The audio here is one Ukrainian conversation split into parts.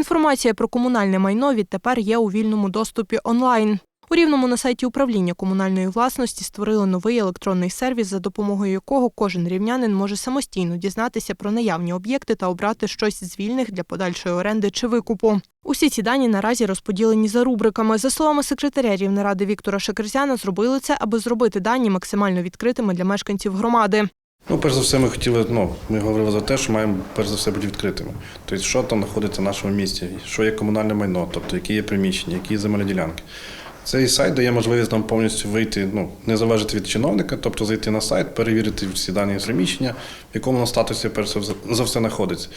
Інформація про комунальне майно відтепер є у вільному доступі онлайн. У рівному на сайті управління комунальної власності створили новий електронний сервіс, за допомогою якого кожен рівнянин може самостійно дізнатися про наявні об'єкти та обрати щось з вільних для подальшої оренди чи викупу. Усі ці дані наразі розподілені за рубриками. За словами секретаря Рівнеради Віктора Шекерзяна, зробили це, аби зробити дані максимально відкритими для мешканців громади. Ну, перш за все, ми хотіли, ну, ми говорили за те, що маємо перш за все бути відкритими. Тобто, що там знаходиться в нашому місті, що є комунальне майно, тобто які є приміщення, які є земельні ділянки. Цей сайт дає можливість нам повністю вийти, ну, не залежати від чиновника, тобто зайти на сайт, перевірити всі дані приміщення, в якому на статусі перш за- все знаходиться.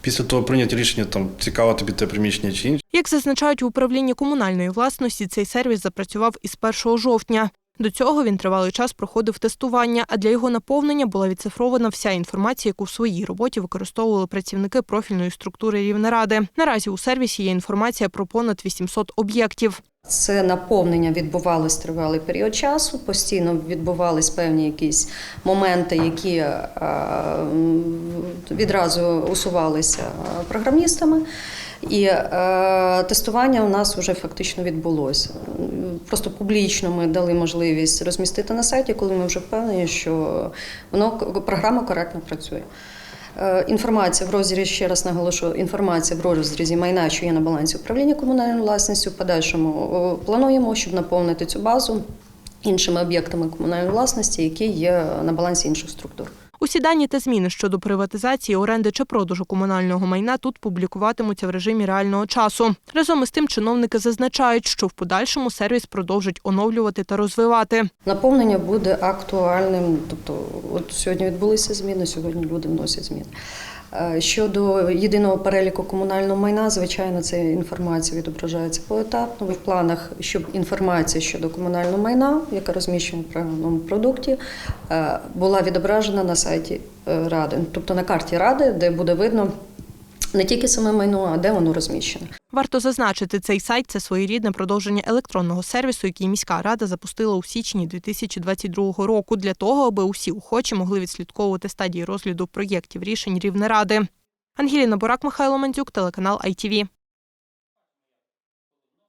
Після того прийняти рішення, там, цікаво тобі те приміщення чи інше. Як зазначають у управлінні комунальної власності, цей сервіс запрацював із 1 жовтня. До цього він тривалий час проходив тестування, а для його наповнення була відцифрована вся інформація, яку в своїй роботі використовували працівники профільної структури Рівнеради. Наразі у сервісі є інформація про понад 800 об'єктів. Це наповнення відбувалось тривалий період часу. Постійно відбувались певні якісь моменти, які відразу усувалися програмістами. І е, тестування у нас вже фактично відбулося. Просто публічно ми дали можливість розмістити на сайті, коли ми вже впевнені, що воно програма коректно працює. Е, Інформація в розрізі, ще раз наголошу, інформація в розрізі майна, що є на балансі управління комунальною власністю. В подальшому плануємо, щоб наповнити цю базу іншими об'єктами комунальної власності, які є на балансі інших структур. Усі дані та зміни щодо приватизації, оренди чи продажу комунального майна тут публікуватимуться в режимі реального часу. Разом із тим, чиновники зазначають, що в подальшому сервіс продовжать оновлювати та розвивати. Наповнення буде актуальним. Тобто, от сьогодні відбулися зміни, сьогодні люди вносять зміни. Е, Щодо єдиного переліку комунального майна, звичайно, ця інформація відображається поетапно. В планах, щоб інформація щодо комунального майна, яка розміщена в програмному продукті, е, була відображена на сайті е, ради, тобто на карті ради, де буде видно не тільки саме майно, а де воно розміщене. Варто зазначити, цей сайт це своєрідне продовження електронного сервісу, який міська рада запустила у січні 2022 року, для того, аби усі охочі могли відслідковувати стадії розгляду проєктів рішень Рівнеради. Ангеліна Бурак, Михайло Мандзюк, телеканал ITV.